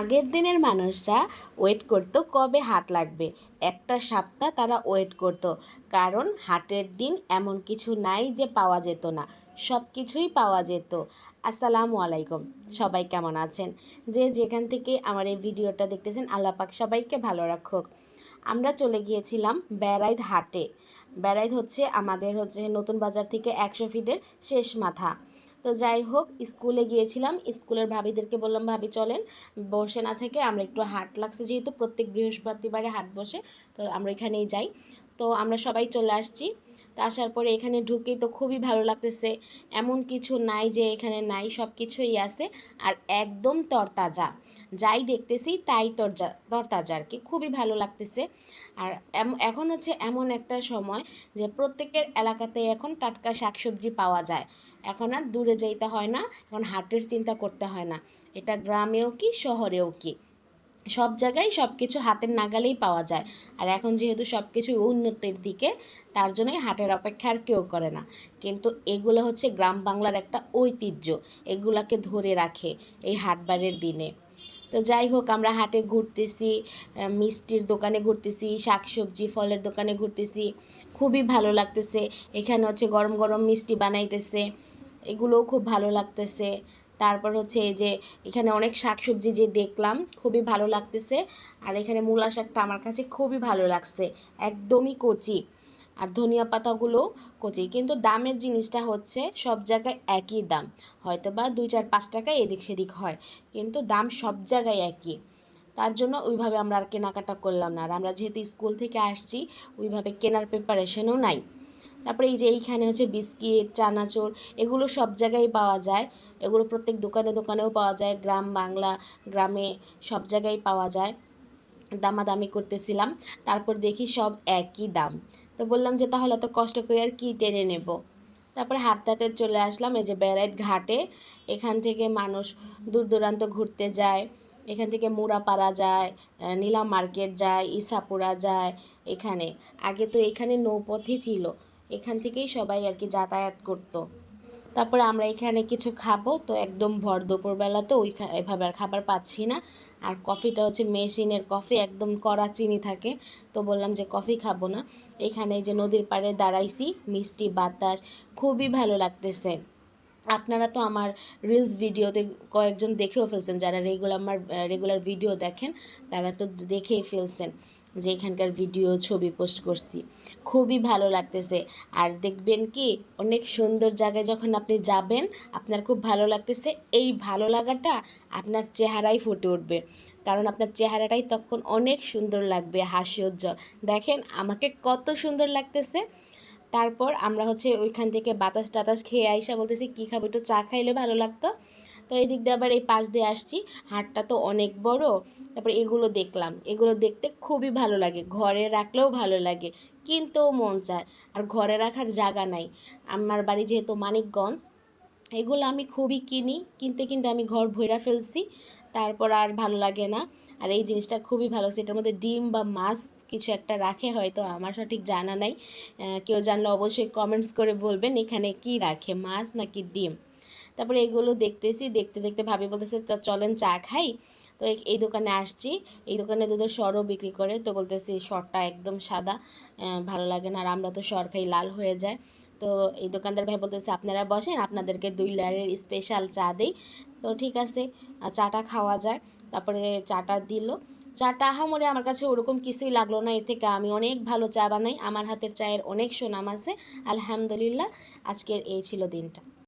আগের দিনের মানুষরা ওয়েট করতো কবে হাট লাগবে। একটা সপ্তাহ তারা ওয়েট করতো। কারণ হাটের দিন এমন কিছু নাই যে পাওয়া যেত না। সব কিছুই পাওয়া যেত। আসসালামু আলাইকুম। সবাই কেমন আছেন? যে যেখান থেকে আমার এই ভিডিওটা দেখতেছেন, আল্লাহ পাক সবাইকে ভালো রাখুক। আমরা চলে গিয়েছিলাম বেড়াইদ হাটে। বেড়াইদ হচ্ছে আমাদের হচ্ছে নতুন বাজার থেকে একশো ফিটের শেষ মাথা। তো যাই হোক, স্কুলে গিয়েছিলাম। স্কুলের ভাবিদেরকে বললাম, ভাবি, চলেন। বসে না থেকে আমরা একটু হাট লাগছে, যেহেতু প্রত্যেক বৃহস্পতিবারে হাট বসে, তো আমরা এখানেই যাই। তো আমরা সবাই চলে আসছি। তো আসার পরে এখানে ঢুকেই তো খুবই ভালো লাগতেছে। এমন কিছু নাই যে এখানে নাই সব কিছুই আছে আর একদম তরতাজা। যাই দেখতেছি তাই তরজা, তরতাজা আর কি, খুবই ভালো লাগতেছে। আর এখন হচ্ছে এমন একটা সময় যে প্রত্যেকের এলাকাতে এখন টাটকা শাকসবজি পাওয়া যায়। এখন আর দূরে যেতে হয় না, এখন হাটের চিন্তা করতে হয় না। এটা গ্রামেও কি, শহরেও কি? সব জায়গায় সব কিছু হাতের নাগালেই পাওয়া যায়। আর এখন যেহেতু সব কিছু উন্নতির দিকে, তার জন্যই হাটের অপেক্ষা আর কেউ করে না। কিন্তু এগুলো হচ্ছে গ্রাম বাংলার একটা ঐতিহ্য। এগুলাকে ধরে রাখে এই হাটবারের দিনে। তো যাই হোক, আমরা হাটে ঘুরতেছি মিষ্টির দোকানে ঘুরতেছি, শাকসবজি, ফলের দোকানে ঘুরতেছি। খুবই ভালো লাগতেছে। এখানে হচ্ছে গরম গরম মিষ্টি বানাইতেছে। এগুলোও খুব ভালো লাগতেছে। তারপর হচ্ছে এই যে এখানে অনেক শাকসবজি যে দেখলাম, খুবই ভালো লাগতেছে। আর এখানে মূলা শাকটা আমার কাছে খুবই ভালো লাগছে, একদমই কচি। আর ধনিয়া পাতাগুলো কচি, কিন্তু দামের জিনিসটা হচ্ছে সব জায়গায় একই দাম। হয়তো বা দুই চার পাঁচ টাকা এদিক সেদিক হয়, কিন্তু দাম সব জায়গায় একই। তার জন্য ওইভাবে আমরা আর কেনাকাটা করলাম না। আর আমরা যেহেতু স্কুল থেকে আসছি, ওইভাবে কেনার প্রিপারেশনও নাই। তারপরে এই যে এইখানে হচ্ছে বিস্কিট, চানাচুর, এগুলো সব জায়গায় পাওয়া যায়। এগুলো প্রত্যেক দোকানে দোকানেও পাওয়া যায়, গ্রাম বাংলা, গ্রামে সব জায়গায় পাওয়া যায়। দামাদামি করতেছিলাম, তারপর দেখি সব একই দাম। তো বললাম যে তাহলে তো কষ্ট করে আর কী টেনে নেব? তারপরে হাঁটতে চলে আসলাম, এই যে বেড়াইট ঘাটে। এখান থেকে মানুষ দূর দূরান্ত ঘুরতে যায়, এখান থেকে মুড়াপাড়া যায় নীলা মার্কেট যায় ইসাপুরা যায়, এখানে। আগে তো এখানে নৌপথই ছিল এখান থেকেই সবাই আর কি যাতায়াত করতো। তারপরে আমরা এখানে কিছু খাব, তো একদম ভর দুপুরবেলা তো ওই এভাবে আর খাবার পাচ্ছি না। আর কফিটা হচ্ছে মেশিনের কফি, একদম কড়া চিনি থাকে, তো বললাম যে কফি খাব না। এখানে যে নদীর পাড়ে দাঁড়াইছি, মিষ্টি, বাতাস, খুবই ভালো লাগতেছে। আপনারা তো আমার রিলস ভিডিওতে কয়েকজন দেখেও ফেলছেন, যারা রেগুলার আমার রেগুলার ভিডিও দেখেন, তারা তো দেখেই ফেলছেন। যে এখানকার ভিডিও ছবি পোস্ট করছি। খুবই ভালো লাগতেছে। আর দেখবেন কি, অনেক সুন্দর জায়গায় যখন আপনি যাবেন, আপনার খুব ভালো লাগতেছে। এই ভালো লাগাটা আপনার চেহারাই ফুটে উঠবে। কারণ আপনার চেহারাটাই তখন অনেক সুন্দর লাগবে, হাসি, উজ্জ্বল। দেখেন, আমাকে কত সুন্দর লাগতেছে। তারপর আমরা হচ্ছে ওইখান থেকে বাতাস টাতাস খেয়ে আইসা বলতেছি, কী খাব? একটু চা খাইলে ভালো লাগতো? তো এই দিক দিয়ে আবার এই পাশ দিয়ে আসছি। হাটটা তো অনেক বড়। তারপর এগুলো দেখলাম। এগুলো দেখতে খুবই ভালো লাগে। ঘরে রাখলেও ভালো লাগে। কিনতেও মন চায়। আর ঘরে রাখার জায়গা নাই। আমার বাড়ি যেহেতু মানিকগঞ্জ, এগুলো আমি খুবই কিনি। কিনতে কিনতে আমি ঘর ভইরা ফেলছি। তারপর আর ভালো লাগে না। আর এই জিনিসটা খুবই ভালো। এটার মধ্যে ডিম বা মাছ কিছু একটা রাখে হয়তো। আমার সঠিক জানা নাই। কেউ জানলে অবশ্যই কমেন্টস করে বলবেন এখানে কি রাখে? মাছ নাকি ডিম? তারপরে এগুলো দেখতেছি, দেখতে দেখতে ভাবি বলতেছে চলেন চা খাই। তো এই দোকানে আসছি। এই দোকানে দুধের সরও বিক্রি করে, তো বলতেছি সরটা একদম সাদা ভালো লাগে না। আর আমরা তো সর খাই, লাল হয়ে যায়। তো এই দোকানদার ভাই বলতেছে, আপনারা বসেন, আপনাদেরকে দুই লেয়ারের স্পেশাল চা দিই। তো ঠিক আছে চাটা খাওয়া যায় তারপরে চাটা দিল। চাটা আহামরে আমার কাছে ওরকম কিছুই লাগল না। এর থেকে আমি অনেক ভালো চা বানাই। আমার হাতের চায়ের অনেক সুনাম আছে। আলহামদুলিল্লাহ, আজকের এই ছিল দিনটা।